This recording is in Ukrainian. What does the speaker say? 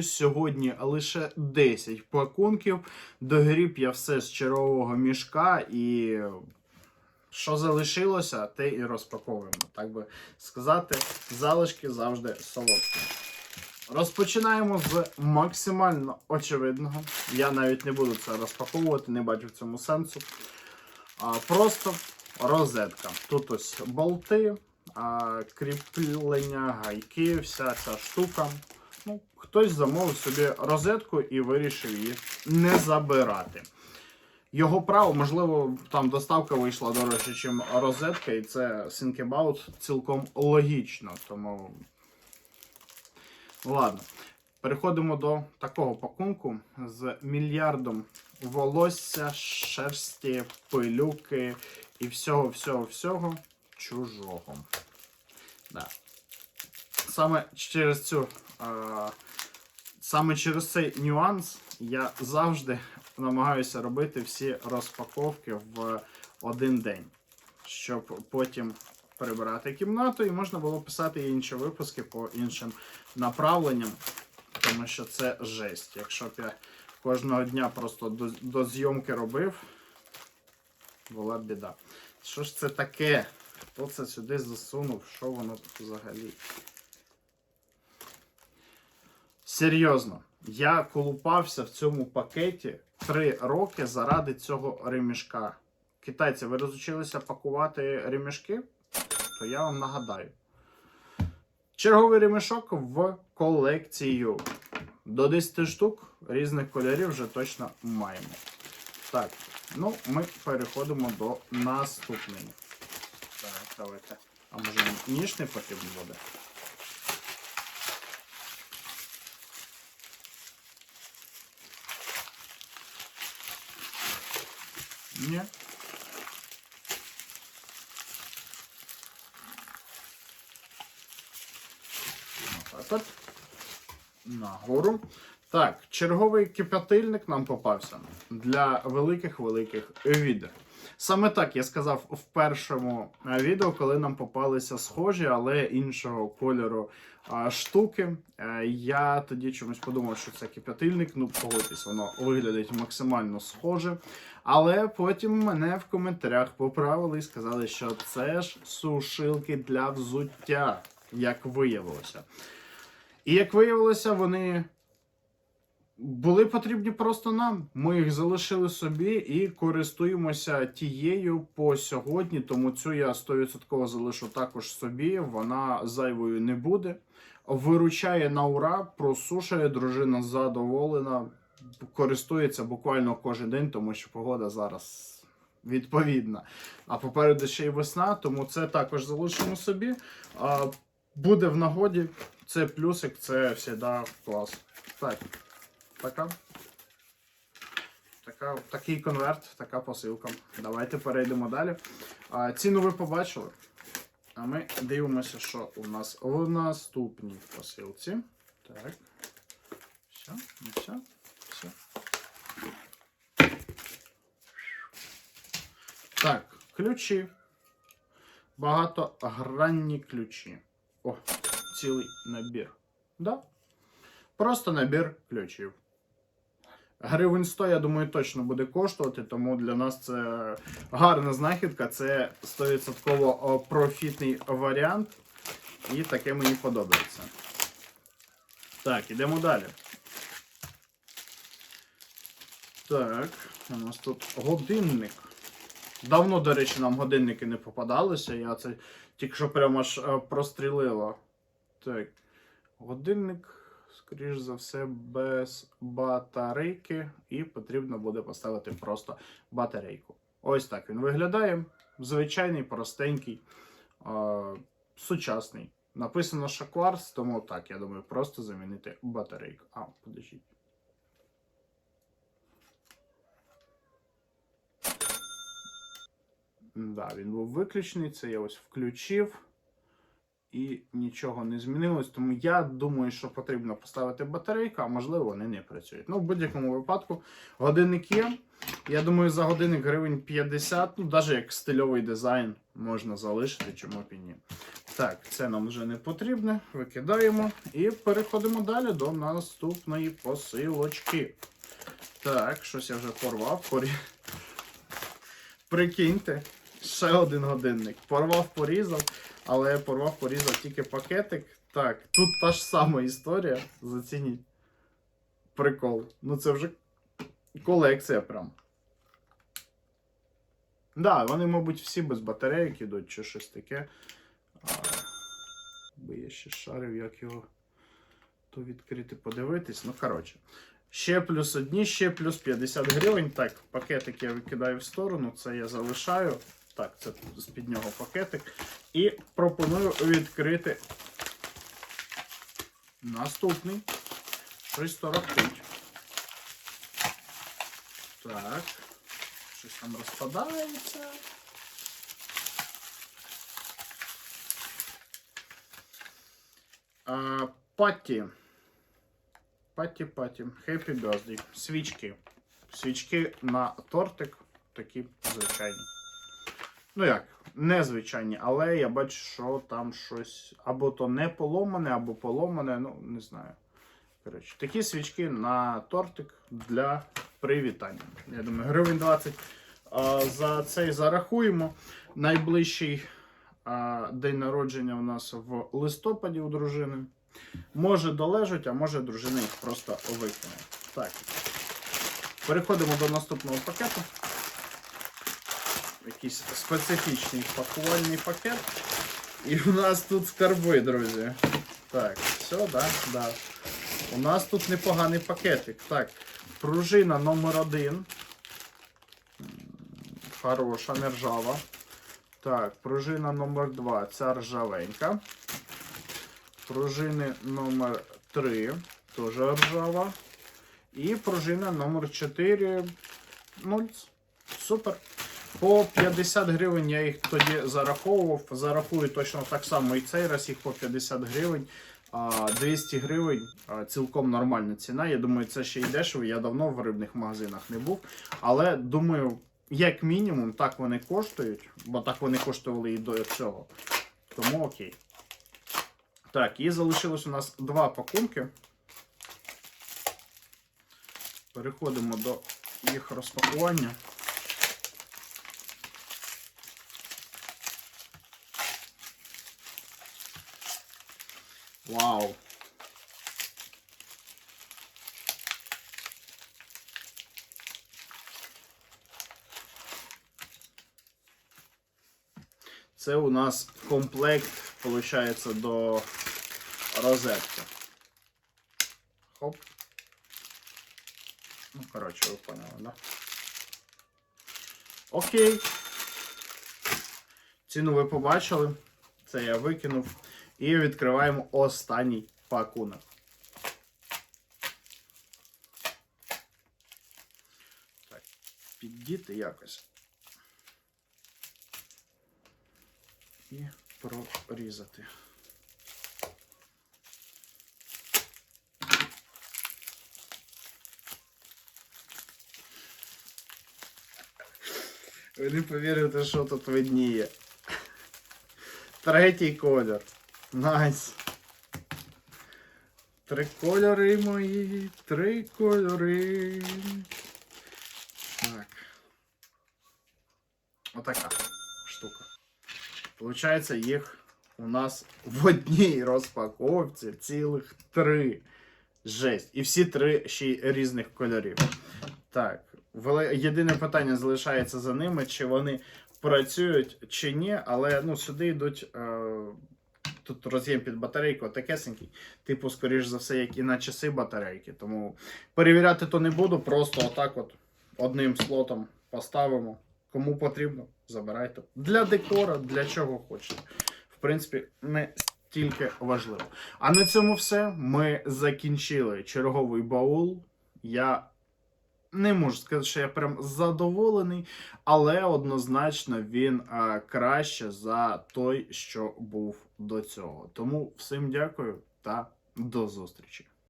Сьогодні лише 10 пакунків. Догріб я все з червового мішка і що залишилося, те і розпаковуємо. Так би сказати, залишки завжди солодкі. Розпочинаємо з максимально очевидного. Я навіть не буду це розпаковувати, не бачу в цьому сенсу. А, просто розетка. Тут ось болти, а, кріплення, гайки, вся ця штука. Ну, хтось замовив собі розетку і вирішив її не забирати. Його право, можливо, там доставка вийшла дорожче, ніж розетка, і це think about цілком логічно. Тому. Ладно. Переходимо до такого пакунку з мільярдом волосся, шерсті, пилюки і всього, всього, всього чужого. Да. Саме через цю. А, саме через цей нюанс я завжди намагаюся робити всі розпаковки в один день, щоб потім прибирати кімнату і можна було писати інші випуски по іншим направленням, тому що це жесть. Якщо б я кожного дня просто до, до зйомки робив, була б біда. Що ж це таке? Хто це сюди засунув? Що воно взагалі? Серйозно, я колупався в цьому пакеті три роки заради цього ремішка. Китайці, ви розучилися пакувати ремішки? То я вам нагадаю. Черговий ремішок в колекцію. До 10 штук різних кольорів вже точно маємо. Так, ну ми переходимо до наступної. Так, давайте. А може ніж не потрібно буде? Ні. Отак от. Нагору. Так, черговий кипятильник нам попався для великих-великих відео. Саме так я сказав в першому е, відео, коли нам попалися схожі, але іншого кольору а, штуки. Е, Я тоді чомусь подумав, що це кипятильник. Ну, погодьтесь, воно виглядить максимально схоже. Але потім мене в коментарях поправили і сказали, що це ж сушилки для взуття, як виявилося. І як виявилося, вони були потрібні просто нам. Ми їх залишили собі і користуємося тією по сьогодні. Тому цю я 100% залишу також собі. Вона зайвою не буде. Виручає на ура, просушує, дружина задоволена, користується буквально кожен день, тому що погода зараз. Відповідна. А попереду ще й весна, тому це також залишимо собі. А, буде в нагоді. Це плюсик, це завжди клас. Так, така. Така, такий конверт, така посилка. Давайте перейдемо далі. А, ціну ви побачили. А ми дивимося, що у нас в наступній посилці. Так. Все, ну все, все. Так, ключі. Багатогранні ключі. О, цілий набір. Да? Просто набір ключів. Гривень 100, я думаю, точно буде коштувати, тому для нас це гарна знахідка, це 100% профітний варіант. І таке мені подобається. Так, ідемо далі. Так, у нас тут годинник. Давно, до речі, нам годинники не попадалися. Я це тільки що прямо аж е, прострілило. Так. Годинник, скоріш за все, без батарейки. І потрібно буде поставити просто батарейку. Ось так він виглядає. Звичайний, простенький, е, сучасний. Написано що кварц, тому так, я думаю, просто замінити батарейку. А, подождіть. Да, він був виключений, це я ось включив. І нічого не змінилось. Тому я думаю, що потрібно поставити батарейку, а можливо, вони не працюють. Ну, в будь-якому випадку, годинник є. Я думаю, за годинник гривень 50, ну, навіть як стильовий дизайн, можна залишити, чому б і ні. Так, це нам вже не потрібне. Викидаємо і переходимо далі до наступної посилочки. Так, щось я вже порвав. Порі... Прикиньте, ще один годинник. Порвав, порізав, але порвав, порізав тільки пакетик. Так, тут та ж сама історія. Зацініть. Прикол. Ну це вже колекція прям. Да, вони, мабуть, всі без батарейок ідуть чи щось таке. Би я ще шарив, як його то відкрити, подивитись. Ну, коротше. Ще плюс одні, ще плюс 50 гривень. Так, пакетик я викидаю в сторону, це я залишаю. Так, це з-під нього пакетик. І пропоную відкрити наступний. Щось торохтить. Так. Щось там розпадається. А, Патті. Патті Патті. Happy Birthday. Свічки. Свічки на тортик. Такі звичайні. Ну як, незвичайні, але я бачу, що там щось або то не поломане, або поломане, ну, не знаю. Коротше, такі свічки на тортик для привітання. Я думаю, гривень 20 а, за цей зарахуємо. Найближчий а, день народження у нас в листопаді у дружини. Може долежать, а може дружина їх просто викине. Так. Переходимо до наступного пакету. Якийсь специфічний пакувальний пакет. І у нас тут скарби, друзі. Так, все, да, да. У нас тут непоганий пакетик. Так, пружина номер один. Хороша, не ржава. Так, пружина номер 2 ця ржавенька. Пружини номер 3 теж ржава. І пружина номер 4 0. Супер. По 50 гривень я їх тоді зараховував. Зарахую точно так само і цей раз їх по 50 гривень. 200 гривень цілком нормальна ціна. Я думаю, це ще й дешево. Я давно в рибних магазинах не був. Але думаю, як мінімум, так вони коштують, бо так вони коштували і до цього. Тому окей. Так, і залишилось у нас два пакунки. Переходимо до їх розпакування. Вау! Це у нас комплект, виходить, до розетки. Хоп. Ну, коротше, ви поняли, да? Окей. Ціну ви побачили. Це я викинув. І відкриваємо останній пакунок. Так, піддіти якось. І прорізати. Ви не повірите, що тут видніє. Третій колір. Найс. Три кольори мої. Три кольори. Так. Отака штука. Получається, їх у нас в одній розпаковці цілих три. Жесть. І всі три ще й різних кольорів. Так. Єдине питання залишається за ними, чи вони працюють чи ні, але ну, сюди йдуть. Е, тут роз'єм під батарейку такесенький. Типу, скоріш за все, як і на часи батарейки. Тому перевіряти то не буду, просто отак от одним слотом поставимо. Кому потрібно, забирайте. Для декора, для чого хочете. В принципі, не стільки важливо. А на цьому все. Ми закінчили черговий баул. Я не можу сказати, що я прям задоволений, але однозначно він а, краще за той, що був до цього. Тому всім дякую та до зустрічі.